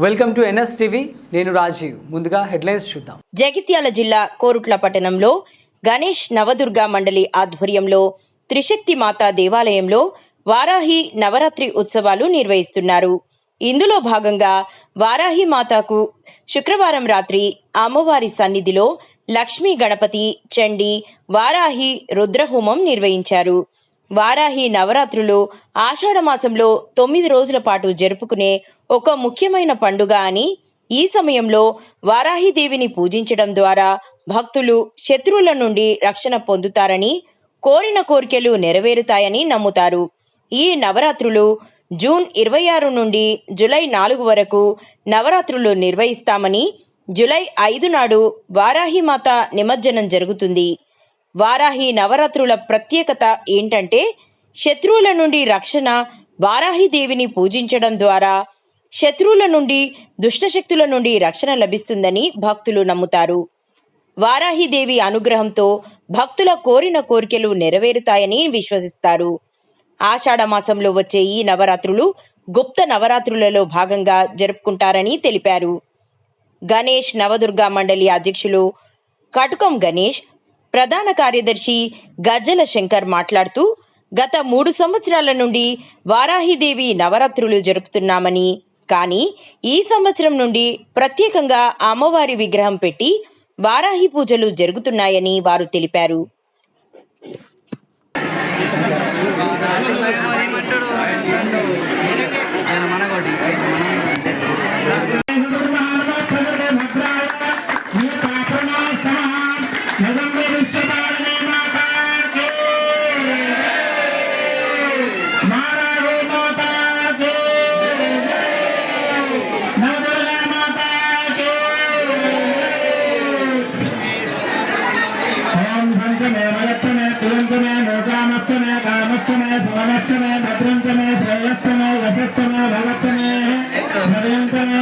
Welcome to NS TV. నేను రాజీవ్. ముందుగా headlines చూద్దాం. జగిత్యాల జిల్లా కోరుట్ల పట్టణంలో గణేష్ నవదుర్గా మండలి ఆధ్వర్యంలో త్రిశక్తి మాతా దేవాలయంలో వారాహి నవరాత్రి ఉత్సవాలు నిర్వహిస్తున్నారు. ఇందులో భాగంగా వారాహి మాతాకు శుక్రవారం రాత్రి అమ్మవారి సన్నిధిలో లక్ష్మీ గణపతి చండి వారాహి రుద్రహోమం నిర్వహించారు. వారాహి నవరాత్రులు ఆషాఢ మాసంలో తొమ్మిది రోజుల పాటు జరుపుకునే ఒక ముఖ్యమైన పండుగ అని ఈ సమయంలో వారాహిదేవిని పూజించడం ద్వారా భక్తులు శత్రువుల నుండి రక్షణ పొందుతారని కోరిన కోరికలు నెరవేరుతాయని నమ్ముతారు. ఈ నవరాత్రులు జూన్ ఇరవై ఆరు నుండి జులై నాలుగు వరకు నవరాత్రులు నిర్వహిస్తామని జులై ఐదు నాడు వారాహిమాత నిమజ్జనం జరుగుతుంది. వారాహి నవరాత్రుల ప్రత్యేకత ఏంటంటే శత్రువుల నుండి రక్షణ వారాహిదేవిని పూజించడం ద్వారా శత్రువుల నుండి దుష్టశక్తుల నుండి రక్షణ లభిస్తుందని భక్తులు నమ్ముతారు. వారాహిదేవి అనుగ్రహంతో భక్తుల కోరిన కోరికలు నెరవేరుతాయని విశ్వసిస్తారు. ఆషాఢ మాసంలో వచ్చే ఈ నవరాత్రులు గుప్త నవరాత్రులలో భాగంగా జరుపుకుంటారని తెలిపారు. గణేష్ నవదుర్గా మండలి అధ్యక్షులు కటుకం గణేష్ ప్రధాన కార్యదర్శి గజ్జల శంకర్ మాట్లాడుతూ గత మూడు సంవత్సరాల నుండి వారాహిదేవి నవరాత్రులు జరుపుతున్నామని కానీ ఈ సంవత్సరం నుండి ప్రత్యేకంగా అమ్మవారి విగ్రహం పెట్టి వారాహి పూజలు జరుగుతున్నాయని వారు తెలిపారు. సంచమే మయచ్చమే కులంచమే మోకామచ్చమే కామచ్చమే శివనచ్చమే భద్రంచమే శ్రేయస్సమే యశస్సమే భగచ్చమే భగవంతమే